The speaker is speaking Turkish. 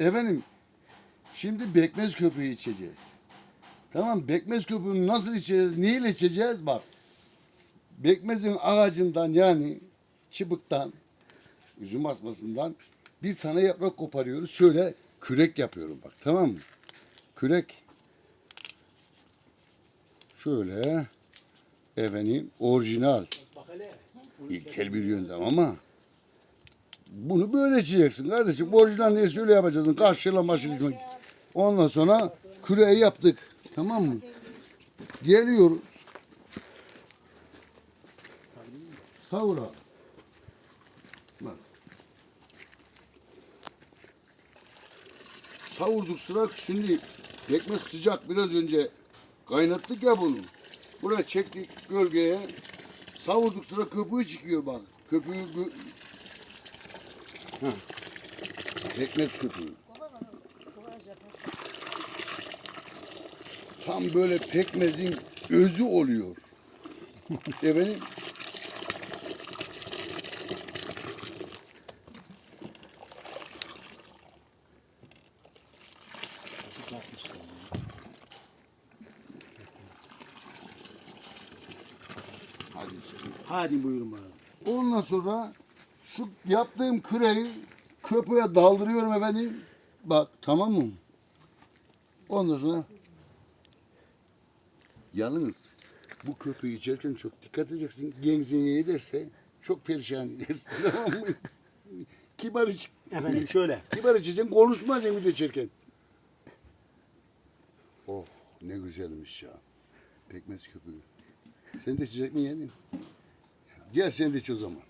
Efendim şimdi bekmez köpüğü içeceğiz. Tamam bekmez köpüğünü nasıl içeceğiz? Neyle içeceğiz? Bak. Bekmezin ağacından yani çıbıktan üzüm asmasından bir tane yaprak koparıyoruz. Şöyle kürek yapıyorum bak tamam mı? Kürek şöyle efendim orijinal ilkel bir yöntem ama bunu böyle içeceksin kardeşim. Orijinal neyse öyle yapacaksın. Karşıyla maşını Ondan sonra küreği yaptık. Tamam mı? Geliyoruz. Savura. Savurduk sıra şimdi pekmez sıcak biraz önce kaynattık ya bunu. Buraya çektik gölgeye. Savurduk sıra köpüğü çıkıyor bak. Köpüğü Pekmez köpüğü. Tam böyle pekmezin özü oluyor. Efendim? Hadi buyurun bana. Ondan sonra şu yaptığım küreği köpüğe daldırıyorum efendim. Bak tamam mı? Ondan sonra yalnız bu köpüğü içerken çok dikkat edeceksin. Genzine ederse çok perişan edersin. tamam mı? Kibar iç. Efendim şöyle. Kibar içeceksin konuşmayacaksın bir de içerken. Oh ne güzelmiş ya. Pekmez köpüğü. Sen de içecek mi yeğenim? Gel sen de iç o zaman.